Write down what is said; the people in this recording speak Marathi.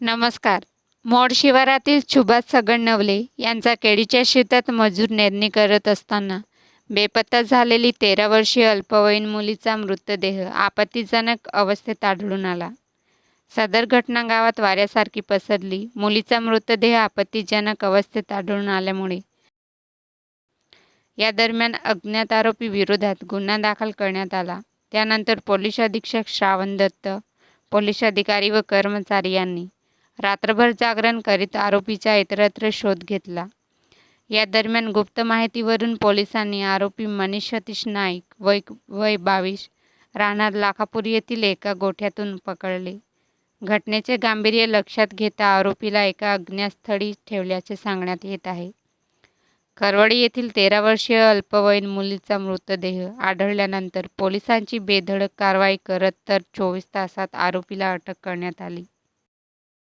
नमस्कार. मोड शिवारातील सुभाष सगणनवले यांचा केळीच्या शेतात मजूर नेरणी करत असताना बेपत्ता झालेली तेरा वर्षीय अल्पवयीन मुलीचा मृतदेह आपत्तीजनक अवस्थेत आढळून आला. सदर घटना गावात वाऱ्यासारखी पसरली. मुलीचा मृतदेह आपत्तीजनक अवस्थेत आढळून आल्यामुळे या दरम्यान अज्ञात आरोपी विरोधात गुन्हा दाखल करण्यात आला. त्यानंतर पोलीस अधीक्षक श्रावण दत्त पोलीस अधिकारी व कर्मचारी यांनी रात्रभर जागरण करीत आरोपीचा इतरत्र शोध घेतला. या दरम्यान गुप्त माहितीवरून पोलिसांनी आरोपी मनीष सतीश नाईक वय वय बावीस राहणार लाखापूर येथील एका गोठ्यातून पकडले. घटनेचे गांभीर्य लक्षात घेता आरोपीला एका अज्ञातस्थळी ठेवल्याचे सांगण्यात येत आहे. करवडी येथील तेरा वर्षीय अल्पवयीन मुलीचा मृतदेह आढळल्यानंतर पोलिसांची बेधडक कारवाई करत तर चोवीस तासात आरोपीला अटक करण्यात आली.